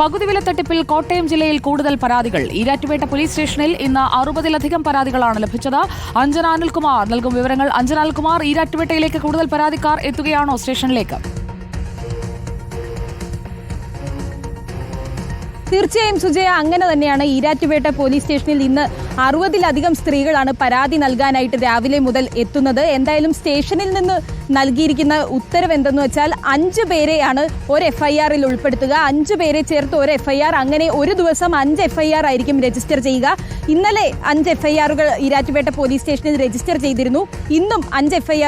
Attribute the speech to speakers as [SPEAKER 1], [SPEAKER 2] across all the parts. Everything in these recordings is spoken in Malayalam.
[SPEAKER 1] പകുതി വില തട്ടിപ്പിൽ കോട്ടയം ജില്ലയിൽ കൂടുതൽ പരാതികൾ. ഈരാറ്റുപേട്ട പോലീസ് സ്റ്റേഷനിൽ ഇന്ന് അറുപതിലധികം പരാതികളാണ് ലഭിച്ചത്. അഞ്ജന അനിൽകുമാർ നൽകും വിവരങ്ങൾ അഞ്ജന അനിൽകുമാർ ഈരാറ്റുപേട്ടയിലേക്ക് കൂടുതൽ പരാതിക്കാർ എത്തുകയാണോ സ്റ്റേഷനിലേക്ക്?
[SPEAKER 2] തീർച്ചയായും സുജയ അങ്ങനെ തന്നെയാണ് ഈരാറ്റുപേട്ട പോലീസ് സ്റ്റേഷനിൽ ഇന്ന് അറുപതിലധികം സ്ത്രീകളാണ് പരാതി നൽകാനായിട്ട് രാവിലെ മുതൽ എത്തുന്നത്. എന്തായാലും സ്റ്റേഷനിൽ നിന്ന് നൽകിയിരിക്കുന്ന ഉത്തരവ് എന്തെന്ന് വെച്ചാൽ അഞ്ച് പേരെയാണ് ഒരു എഫ് ഐ ആറിൽ ഉൾപ്പെടുത്തുക. അഞ്ച് പേരെ ചേർത്ത് ഒരു എഫ് ഐ ആർ അങ്ങനെ ഒരു ദിവസം അഞ്ച് എഫ് ഐ ആർ ആയിരിക്കും രജിസ്റ്റർ ചെയ്യുക. ഇന്നലെ അഞ്ച് എഫ് ഐ ആറുകൾ ഈരാറ്റുപേട്ട പോലീസ് സ്റ്റേഷനിൽ രജിസ്റ്റർ ചെയ്തിരുന്നു. ഇന്നും അഞ്ച് എഫ് ഐ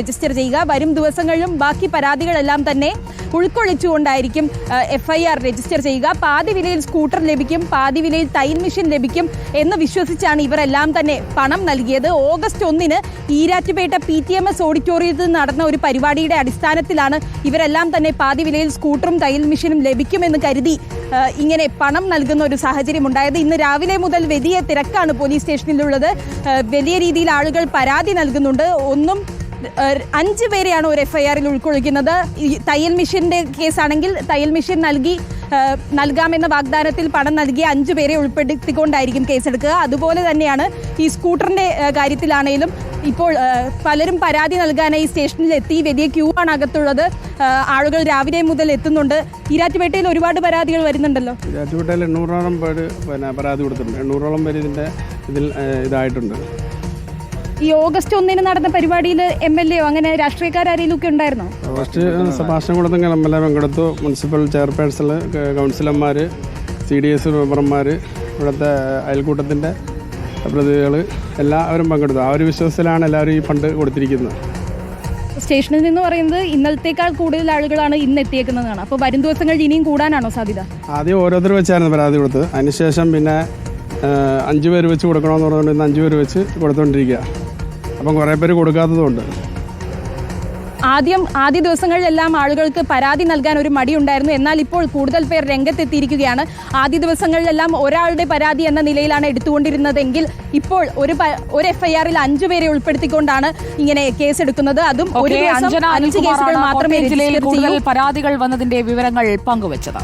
[SPEAKER 2] രജിസ്റ്റർ ചെയ്യുക. വരും ദിവസങ്ങളിലും ബാക്കി പരാതികളെല്ലാം തന്നെ ഉൾക്കൊള്ളിച്ചുകൊണ്ടായിരിക്കും എഫ് ഐ ആർ രജിസ്റ്റർ ചെയ്യുക. പാതി വിലയിൽ സ്കൂട്ടർ ലഭിക്കും പാതി വിലയിൽ തൈൻ മെഷീൻ ലഭിക്കും എന്ന് വിശ്വസിച്ചാണ് ഇവരെല്ലാം തന്നെ പണം നൽകിയത്. ഓഗസ്റ്റ് ഒന്നിന് Erattupetta P T M S ഓഡിറ്റോറിയത്തിൽ നടന്ന ഒരു പരിപാടിയുടെ അടിസ്ഥാനത്തിലാണ് ഇവരെല്ലാം തന്നെ പാതി വിലയിൽ സ്കൂട്ടറും തയ്യൽ മെഷീനും ലഭിക്കുമെന്ന് കരുതി ഇങ്ങനെ പണം നൽകുന്ന ഒരു സാഹചര്യം ഉണ്ടായത്. ഇന്ന് രാവിലെ മുതൽ വലിയ തിരക്കാണ് പോലീസ് സ്റ്റേഷനിലുള്ളത്. വലിയ രീതിയിൽ ആളുകൾ പരാതി നൽകുന്നുണ്ട്. ഒന്നും അഞ്ച് പേരെയാണ് ഒരു എഫ് ഐ ആറിൽ ഉൾക്കൊള്ളിക്കുന്നത് തയ്യൽ മെഷീന്റെ കേസാണെങ്കിൽ തയ്യൽ മെഷീൻ നൽകി നൽകാമെന്ന വാഗ്ദാനത്തിൽ പണം നൽകിയ അഞ്ച് പേരെ ഉൾപ്പെടുത്തിക്കൊണ്ടായിരിക്കും കേസെടുക്കുക. അതുപോലെ തന്നെയാണ് ഈ സ്കൂട്ടറിന്റെ കാര്യത്തിലാണെങ്കിലും ഇപ്പോൾ പലരും പരാതി നൽകാനായി സ്റ്റേഷനിൽ എത്തി വലിയ ക്യൂ ആണ് അകത്തുള്ളത്. ആളുകൾ രാവിലെ മുതൽ എത്തുന്നുണ്ട്. ഈരാറ്റുപേട്ടയിൽ ഒരുപാട് പരാതികൾ വരുന്നുണ്ടല്ലോ.
[SPEAKER 3] ഈരാറ്റുപേട്ടയിൽ എണ്ണൂറോളം പേര് പരാതി കൊടുത്തിട്ടുണ്ട്. എണ്ണൂറോളം പേര് ഇതിന്റെ ഇതിൽ ഇതായിട്ടുണ്ട്.
[SPEAKER 2] ഈ ഓഗസ്റ്റ് ഒന്നിന് നടന്ന പരിപാടിയിൽ എം എൽ എയോ അങ്ങനെ രാഷ്ട്രീയക്കാരെങ്കിലും ഒക്കെ ഉണ്ടായിരുന്നോ?
[SPEAKER 3] ഓഗസ്റ്റ് സഭാഷണം കൊടുത്തെങ്കിൽ എം എൽ എ പങ്കെടുത്തു. മുനിസിപ്പൽ ചെയർപേഴ്സൺ കൗൺസിലർമാർ സി ഡി എസ് മെമ്പർമാർ ഇവിടുത്തെ അയൽക്കൂട്ടത്തിന്റെ പ്രതിനിധികൾ എല്ലാവരും പങ്കെടുത്തു. ആ ഒരു വിശ്വാസത്തിലാണ് എല്ലാവരും ഈ ഫണ്ട് കൊടുത്തിരിക്കുന്നത്.
[SPEAKER 2] സ്റ്റേഷനിൽ നിന്ന് പറയുന്നത് ഇന്നലത്തേക്കാൾ കൂടുതൽ ആളുകളാണ് ഇന്ന് എത്തിയേക്കുന്നതാണ്. അപ്പോൾ വരും ദിവസങ്ങൾ ഇനിയും കൂടാനാണോ സാധ്യത?
[SPEAKER 3] ആദ്യം ഓരോരുത്തർ വെച്ചായിരുന്നു പരാതി കൊടുത്തത്. അതിനുശേഷം പിന്നെ അഞ്ച് പേര് വെച്ച് കൊടുക്കണമെന്ന് പറഞ്ഞുകൊണ്ട് ഇന്ന് അഞ്ച് പേര് വെച്ച് കൊടുത്തുകൊണ്ടിരിക്കുക അപ്പം കുറേ പേര് കൊടുക്കാത്തതുകൊണ്ട്.
[SPEAKER 2] ആദ്യം ആദ്യ ദിവസങ്ങളിലെല്ലാം ആളുകൾക്ക് പരാതി നൽകാൻ ഒരു മടി ഉണ്ടായിരുന്നു. എന്നാൽ ഇപ്പോൾ കൂടുതൽ പേർ രംഗത്തെത്തിയിരിക്കുകയാണ്. ആദ്യ ദിവസങ്ങളിലെല്ലാം ഒരാളുടെ പരാതി എന്ന നിലയിലാണ് എടുത്തുകൊണ്ടിരുന്നതെങ്കിൽ ഇപ്പോൾ ഒരു ഒരു എഫ്ഐആറിൽ അഞ്ചു പേരെ ഉൾപ്പെടുത്തിക്കൊണ്ടാണ് ഇങ്ങനെ കേസെടുക്കുന്നത്. അതും ഒരു അഞ്ച് കേസുകൾ മാത്രമേ
[SPEAKER 1] ജില്ലയിൽ കൂടുതൽ പരാതികൾ വന്നതിന്റെ വിവരങ്ങൾ പങ്കുവച്ചത്.